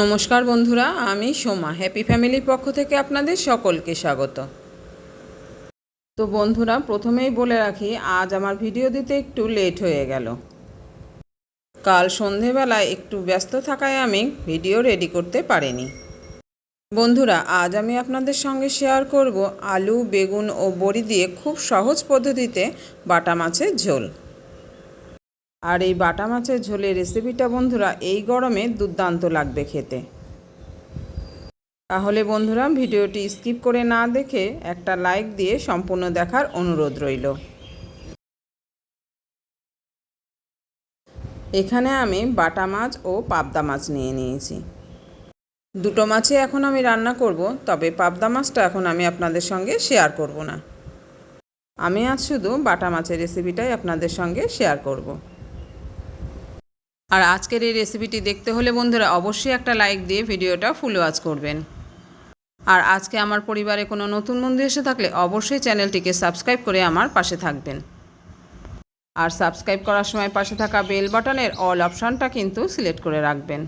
নমস্কার বন্ধুরা, আমি সোমা। হ্যাপি ফ্যামিলির পক্ষ থেকে আপনাদের সকলকে স্বাগত। তো বন্ধুরা, প্রথমেই বলে রাখি, আজ আমার ভিডিও দিতে একটু লেট হয়ে গেল। কাল সন্ধেবেলায় একটু ব্যস্ত থাকায় আমি ভিডিও রেডি করতে পারিনি। বন্ধুরা, আজ আমি আপনাদের সঙ্গে শেয়ার করব আলু, বেগুন ও বড়ি দিয়ে খুব সহজ পদ্ধতিতে বাটা মাছের ঝোল। আর এই বাটা মাছের ঝোলের রেসিপিটা বন্ধুরা, এই গরমে দুর্দান্ত লাগবে খেতে। তাহলে বন্ধুরা, ভিডিওটি স্কিপ করে না দেখে একটা লাইক দিয়ে সম্পূর্ণ দেখার অনুরোধ রইল। এখানে আমি বাটা মাছ ও পাবদা মাছ নিয়ে নিয়েছি। দুটো মাছই এখন আমি রান্না করব, তবে পাবদা মাছটা এখন আমি আপনাদের সঙ্গে শেয়ার করব না। আমি আজ শুধু বাটা মাছের রেসিপিটাই আপনাদের সঙ্গে শেয়ার করব। আর আজকের এই রেসিপিটি দেখতে হলে বন্ধুরা অবশ্যই একটা লাইক দিয়ে ভিডিওটা ফুল ওয়াচ করবেন। আর আজকে আমার পরিবারে কোনো নতুন বন্ধু এসে থাকলে অবশ্যই চ্যানেলটিকে সাবস্ক্রাইব করে আমার পাশে থাকবেন। আর সাবস্ক্রাইব করার সময় পাশে থাকা বেল বাটনের অল অপশানটা কিন্তু সিলেক্ট করে রাখবেন।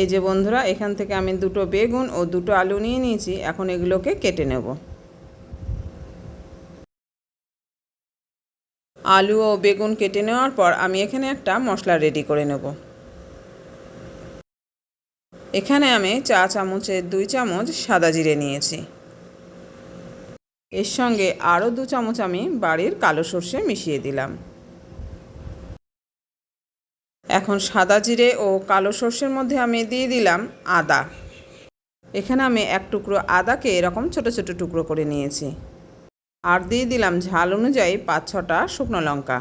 এই যে বন্ধুরা, এখান থেকে আমি দুটো বেগুন ও দুটো আলু নিয়ে নিয়েছি, এখন এগুলোকে কেটে নেব। আলু ও বেগুন কেটে নেওয়ার পর আমি এখানে একটা মশলা রেডি করে নেব। এখানে আমি চা চামচের দুই চামচ সাদা জিরে নিয়েছি। এর সঙ্গে আরও দু চামচ আমি বাড়ির কালো সর্ষে মিশিয়ে দিলাম। এখন সাদা জিরে ও কালো সর্ষের মধ্যে আমি দিয়ে দিলাম আদা। এখানে আমি এক টুকরো আদাকে এরকম ছোট ছোট টুকরো করে নিয়েছি। আর দিয়ে দিলাম ঝাল অনুযায়ী পাঁচ ছটা শুকনো লঙ্কা।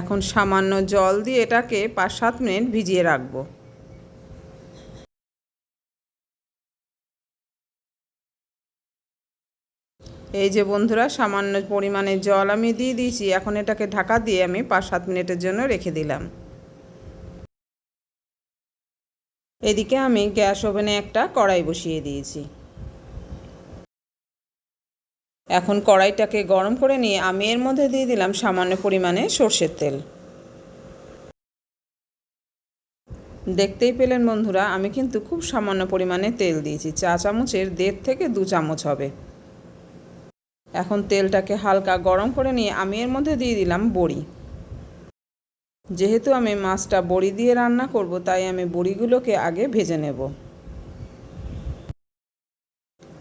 এখন সামান্য জল দিয়ে এটাকে পাঁচ সাত মিনিট ভিজিয়ে রাখব। এই যে বন্ধুরা, সামান্য পরিমাণে জল আমি দিয়ে দিয়েছি। এখন এটাকে ঢাকা দিয়ে আমি পাঁচ সাত মিনিটের জন্য রেখে দিলাম। এদিকে আমি গ্যাস ওভেনে একটা কড়াই বসিয়ে দিয়েছি। এখন কড়াইটাকে গরম করে নিয়ে আমি এর মধ্যে দিয়ে দিলাম সামান্য পরিমাণে সর্ষের তেল। দেখতেই পেলেন বন্ধুরা, আমি কিন্তু খুব সামান্য পরিমাণে তেল দিয়েছি, চা চামচের দেড় থেকে দু চামচ হবে। এখন তেলটাকে হালকা গরম করে নিয়ে আমি এর মধ্যে দিয়ে দিলাম বড়ি। যেহেতু আমি মাছটা বড়ি দিয়ে রান্না করব, তাই আমি বড়িগুলোকে আগে ভেজে নেব।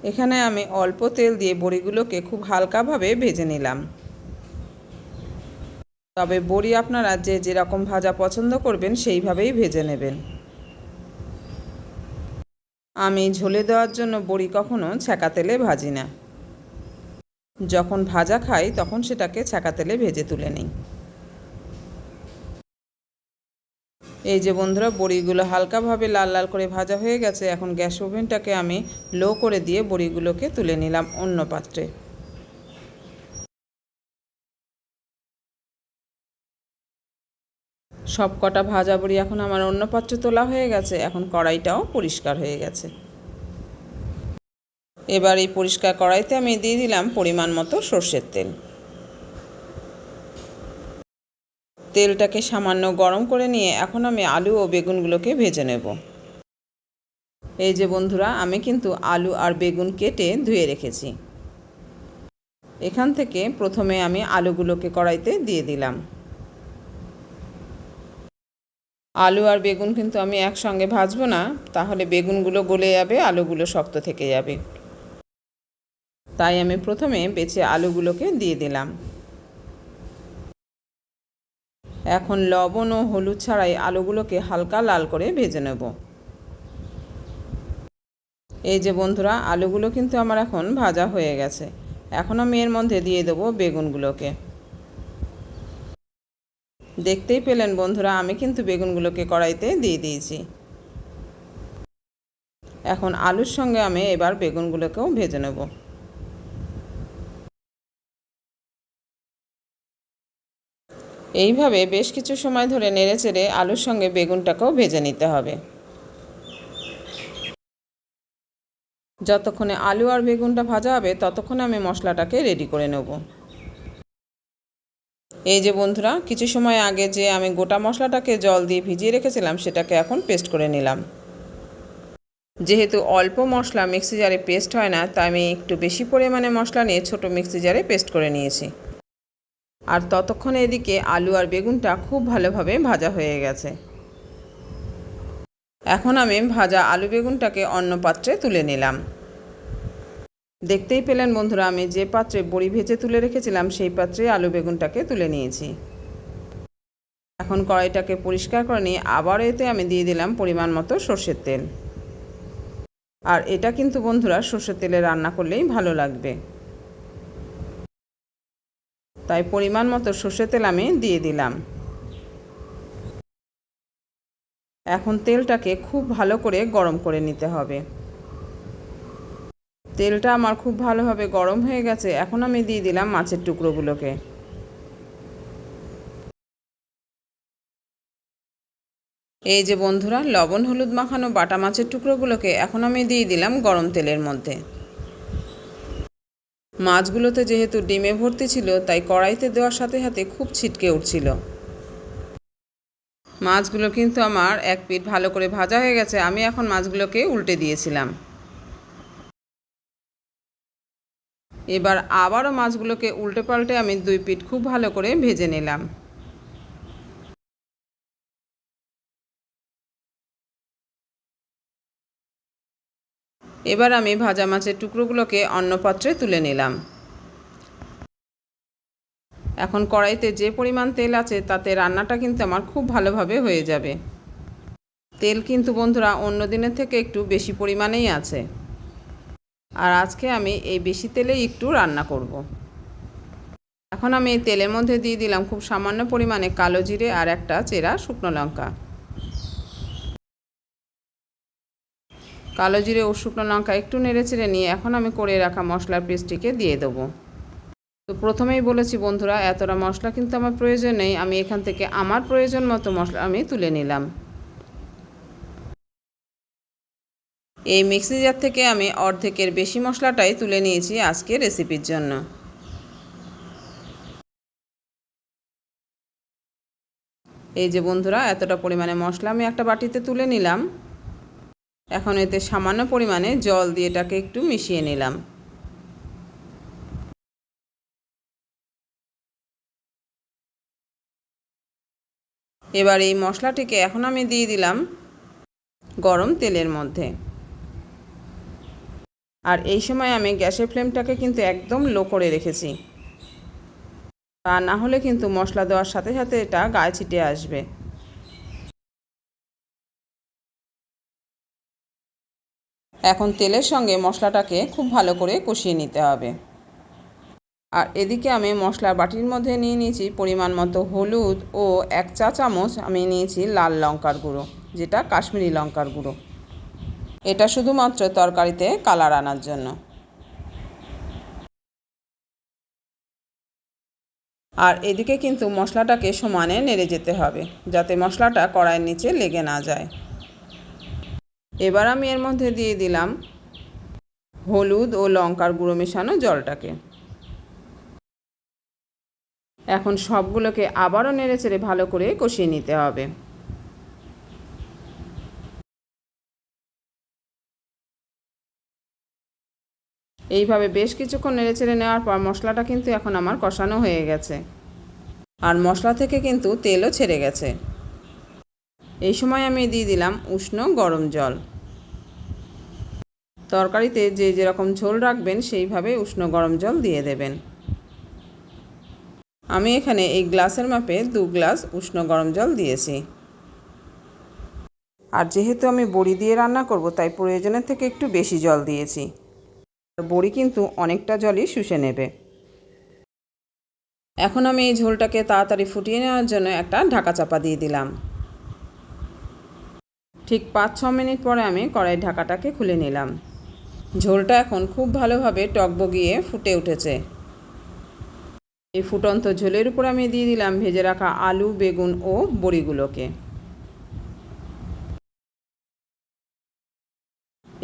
এখানে আমি অল্প তেল দিয়ে বড়িগুলোকে খুব হালকাভাবে ভেজে নিলাম। তবে বড়ি আপনারা যে যেরকম ভাজা পছন্দ করবেন সেইভাবেই ভেজে নেবেন। আমি ঝোলে দেওয়ার জন্য বড়ি কখনো ছ্যাঁকা তেলে ভাজি না। যখন ভাজা খাই তখন সেটাকে ছ্যাঁকা তেলে ভেজে তুলে নিই। এই যে বন্ধুরা, বড়িগুলো হালকাভাবে লাল লাল করে ভাজা হয়ে গেছে, এখন গ্যাস ওভেনটাকে আমি লো করে দিয়ে বড়িগুলোকে তুলে নিলাম অন্য পাত্রে। সব কটা ভাজা বড়ি এখন আমার অন্য পাত্রে তোলা হয়ে গেছে, এখন কড়াইটাও পরিষ্কার হয়ে গেছে। এবার এই পরিষ্কার কড়াইতে আমি দিয়ে দিলাম পরিমাণ মতো সর্ষের তেল। তেলটাকে সামান্য গরম করে নিয়ে এখন আমি আলু ও বেগুনগুলোকে ভেজে নেব। এই যে বন্ধুরা, আমি কিন্তু আলু আর বেগুন কেটে ধুয়ে রেখেছি। এখান থেকে প্রথমে আমি আলুগুলোকে কড়াইতে দিয়ে দিলাম। আলু আর বেগুন কিন্তু আমি একসঙ্গে ভাজবো না, তাহলে বেগুনগুলো গলে যাবে, আলুগুলো শক্ত থেকে যাবে। তাই আমি প্রথমে বেছে আলুগুলোকে দিয়ে দিলাম। এখন লবণ ও হলুদ ছাড়াই আলুগুলোকে হালকা লাল করে ভেজে নেব। এই যে বন্ধুরা, আলুগুলো কিন্তু আমার এখন ভাজা হয়ে গেছে। এখন আমি এর মধ্যে দিয়ে দেবো বেগুনগুলোকে। দেখতেই পেলেন বন্ধুরা, আমি কিন্তু বেগুনগুলোকে কড়াইতে দিয়ে দিয়েছি। এখন আলুর সঙ্গে আমি এবার বেগুনগুলোকেও ভেজে নেব। এইভাবে বেশ কিছু সময় ধরে নেড়ে চেড়ে আলুর সঙ্গে বেগুনটাকেও ভেজে নিতে হবে। যতক্ষণে আলু আর বেগুনটা ভাজা হবে, ততক্ষণে আমি মশলাটাকে রেডি করে নেব। এই যে বন্ধুরা, কিছু সময় আগে যে আমি গোটা মশলাটাকে জল দিয়ে ভিজিয়ে রেখেছিলাম, সেটাকে এখন পেস্ট করে নিলাম। যেহেতু অল্প মশলা মিক্সি জারে পেস্ট হয় না, তাই আমি একটু বেশি পরিমাণে মশলা নিয়ে ছোটো মিক্সি জারে পেস্ট করে নিয়েছি। আর ততক্ষণে এদিকে আলু আর বেগুনটা খুব ভালোভাবে ভাজা হয়ে গেছে। এখন আমি ভাজা আলু বেগুনটাকে অন্য পাত্রে তুলে নিলাম। দেখতেই পেলেন বন্ধুরা, আমি যে পাত্রে বড়ি ভেজে তুলে রেখেছিলাম, সেই পাত্রে আলু বেগুনটাকে তুলে নিয়েছি। এখন কড়াইটাকে পরিষ্কার করে নিয়ে আবার এতে আমি দিয়ে দিলাম পরিমাণ মতো সর্ষের তেল। আর এটা কিন্তু বন্ধুরা, সর্ষের তেলে রান্না করলেই ভালো লাগবে। তাই পরিমাণ মতো সর্ষের তেল আমি দিয়ে দিলাম। এখন তেলটাকে খুব ভালো করে গরম করে নিতে হবে। তেলটা আমার খুব ভালোভাবে গরম হয়ে গেছে, এখন আমি দিয়ে দিলাম মাছের টুকরোগুলোকে। এই যে বন্ধুরা, লবণ, হলুদ মাখানো বাটা মাছের টুকরোগুলোকে এখন আমি দিয়ে দিলাম গরম তেলের মধ্যে। মাছগুলোতে যেহেতু ডিমে ভর্তি ছিল, তাই কড়াইতে দেওয়ার সাথে সাথে খুব ছিটকে উঠছিল। মাছগুলো কিন্তু আমার এক পিঠ ভালো করে ভাজা হয়ে গেছে, আমি এখন মাছগুলোকে উল্টে দিয়েছিলাম। এবার আবারও মাছগুলোকে উল্টে পাল্টে আমি দুই পিঠ খুব ভালো করে ভেজে নিলাম। এবার আমি ভাজা মাছের টুকরোগুলোকে অন্য পাত্রে তুলে নিলাম। এখন কড়াইতে যে পরিমাণ তেল আছে, তাতে রান্নাটা কিন্তু আমার খুব ভালোভাবে হয়ে যাবে। তেল কিন্তু বন্ধুরা অন্য দিনের থেকে একটু বেশি পরিমাণেই আছে। আর আজকে আমি এই বেশি তেলেই একটু রান্না করব। এখন আমি তেলের মধ্যে দিয়ে দিলাম খুব সামান্য পরিমাণে কালো জিরে আর একটা চেরা শুকনো লঙ্কা। কালো জিরে ও শুকনো লঙ্কা একটু নেড়ে চেড়ে নিয়ে এখন আমি করে রাখা মশলার পেস্টটিকে দিয়ে দেবো। তো প্রথমেই বলেছি বন্ধুরা, এতটা মশলা কিন্তু আমার প্রয়োজন নেই। আমি এখান থেকে আমার প্রয়োজন মতো মশলা আমি তুলে নিলাম। এই মিক্সি জার থেকে আমি অর্ধেকের বেশি মশলাটাই তুলে নিয়েছি আজকে রেসিপির জন্য। এই যে বন্ধুরা, এতটা পরিমাণে মশলা আমি একটা বাটিতে তুলে নিলাম। এখন এতে সামান্য পরিমাণে জল দিয়ে এটাকে একটু মিশিয়ে নিলাম। এবার এই মশলাটিকে এখন আমি দিয়ে দিলাম গরম তেলের মধ্যে। আর এই সময় আমি গ্যাসের ফ্লেমটাকে কিন্তু একদম লো করে রেখেছি। তা না হলে কিন্তু মশলা দেওয়ার সাথে সাথে এটা গায়ে ছিটে আসবে। এখন তেলের সঙ্গে মশলাটাকে খুব ভালো করে কষিয়ে নিতে হবে। আর এদিকে আমি মশলার বাটির মধ্যে নিয়ে নিয়েছি পরিমাণ মতো হলুদ ও এক চা চামচ আমি নিয়েছি লাল লঙ্কার গুঁড়ো, যেটা কাশ্মীরি লঙ্কার গুঁড়ো। এটা শুধুমাত্র তরকারিতে কালার আনার জন্য। আর এদিকে কিন্তু মশলাটাকে সমানে নেড়ে যেতে হবে, যাতে মশলাটা কড়াইয়ের নিচে লেগে না যায়। এবার আমি এর মধ্যে দিয়ে দিলাম হলুদ ও লঙ্কার গুঁড়ো মেশানো জলটাকে। এখন সবগুলোকে আবারও নেড়ে চেড়ে ভালো করে কষিয়ে নিতে হবে। এইভাবে বেশ কিছুক্ষণ নেড়ে চেড়ে নেওয়ার পর মশলাটা কিন্তু এখন আমার কষানো হয়ে গেছে। আর মশলা থেকে কিন্তু তেলও ছেড়ে গেছে। এই সময় আমি দিয়ে দিলাম উষ্ণ গরম জল। তরকারিতে যে যেরকম ঝোল রাখবেন, সেইভাবে উষ্ণ গরম জল দিয়ে দেবেন। আমি এখানে এই গ্লাসের মাপে দু গ্লাস উষ্ণ গরম জল দিয়েছি। আর যেহেতু আমি বড়ি দিয়ে রান্না করব, তাই প্রয়োজনের থেকে একটু বেশি জল দিয়েছি। বড়ি কিন্তু অনেকটা জলই শুষে নেবে। এখন আমি এই ঝোলটাকে তাড়াতাড়ি ফুটিয়ে নেওয়ার জন্য একটা ঢাকা চাপা দিয়ে দিলাম। ঠিক পাঁচ, ছ মিনিট পরে আমি কড়াই ঢাকাটাকে খুলে নিলাম। ঝোলটা এখন খুব ভালোভাবে টকবগিয়ে ফুটে উঠেছে। এই ফুটন্ত ঝোলের উপর আমি দিয়ে দিলাম ভেজে রাখা আলু, বেগুন ও বড়িগুলোকে।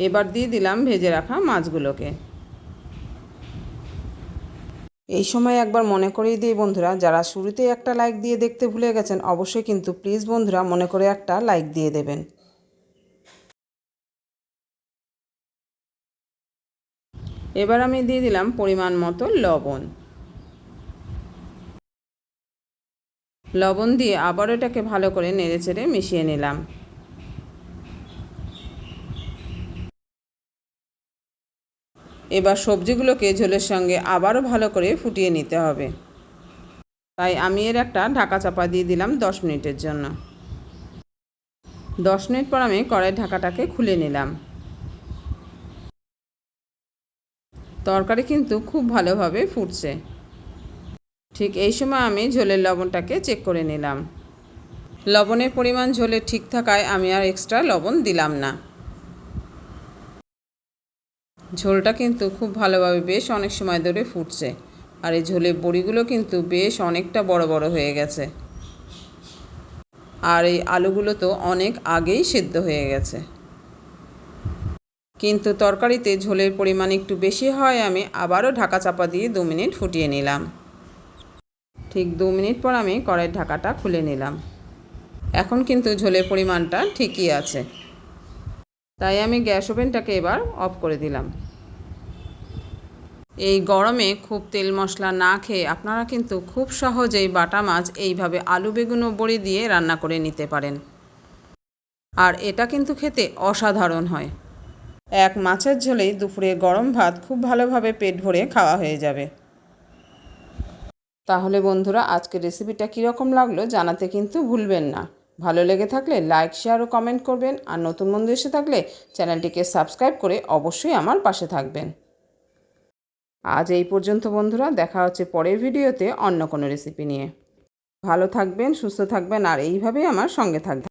এবার দিয়ে দিলাম ভেজে রাখা মাছগুলোকে। এই সময় একবার মনে করিয়ে দিই বন্ধুরা, যারা শুরুতেই একটা লাইক দিয়ে দেখতে ভুলে গেছেন, অবশ্যই কিন্তু প্লিজ বন্ধুরা মনে করে একটা লাইক দিয়ে দেবেন। এবার আমি দিয়ে দিলাম পরিমাণ মতো লবণ। লবণ দিয়ে আবার এটাকে ভালো করে নেড়েচেড়ে মিশিয়ে নিলাম। এবার সবজিগুলোকে ঝোলের সঙ্গে আবারও ভালো করে ফুটিয়ে নিতে হবে। তাই আমি এর একটা ঢাকা চাপা দিয়ে দিলাম দশ মিনিটের জন্য। দশ মিনিট পর আমি কড়াই ঢাকাটাকে খুলে নিলাম। তরকারি কিন্তু খুব ভালোভাবে ফুটছে। ঠিক এই সময় আমি ঝোলের লবণটাকে চেক করে নিলাম। লবণের পরিমাণ ঝোলে ঠিক থাকায় আমি আর এক্সট্রা লবণ দিলাম না। ঝোলটা কিন্তু খুব ভালোভাবে বেশ অনেক সময় ধরে ফুটছে আর এই ঝোলের বড়িগুলো কিন্তু বেশ অনেকটা বড় বড় হয়ে গেছে। আর এই আলুগুলো তো অনেক আগেই সেদ্ধ হয়ে গেছে। কিন্তু তরকারিতে ঝোলের পরিমাণ একটু বেশি হয়, আমি আবারও ঢাকা চাপা দিয়ে দু মিনিট ফুটিয়ে নিলাম। ঠিক দু মিনিট পর আমি কড়াইয়ের ঢাকাটা খুলে নিলাম। এখন কিন্তু ঝোলের পরিমাণটা ঠিকই আছে। তাই আমি গ্যাস ওভেনটাকে এবার অফ করে দিলাম। এই গরমে খুব তেল মশলা না খেয়ে আপনারা কিন্তু খুব সহজেই বাটা মাছ এইভাবে আলু, বেগুন ও বড়ি দিয়ে রান্না করে নিতে পারেন। আর এটা কিন্তু খেতে অসাধারণ হয়। এক মাছের ঝোলেই দুপুরে গরম ভাত খুব ভালোভাবে পেট ভরে খাওয়া হয়ে যাবে। তাহলে বন্ধুরা, আজকের রেসিপিটা কীরকম লাগল জানাতে কিন্তু ভুলবেন না। ভালো লেগে থাকলে লাইক, শেয়ার ও কমেন্ট করবেন। আর নতুন বন্ধু এসে থাকলে চ্যানেলটিকে সাবস্ক্রাইব করে অবশ্যই আমার পাশে থাকবেন। আজ এই পর্যন্ত বন্ধুরা, দেখা হচ্ছে পরের ভিডিওতে অন্য কোনো রেসিপি নিয়ে। ভালো থাকবেন, সুস্থ থাকবেন, আর এইভাবেই আমার সঙ্গে থাকবেন।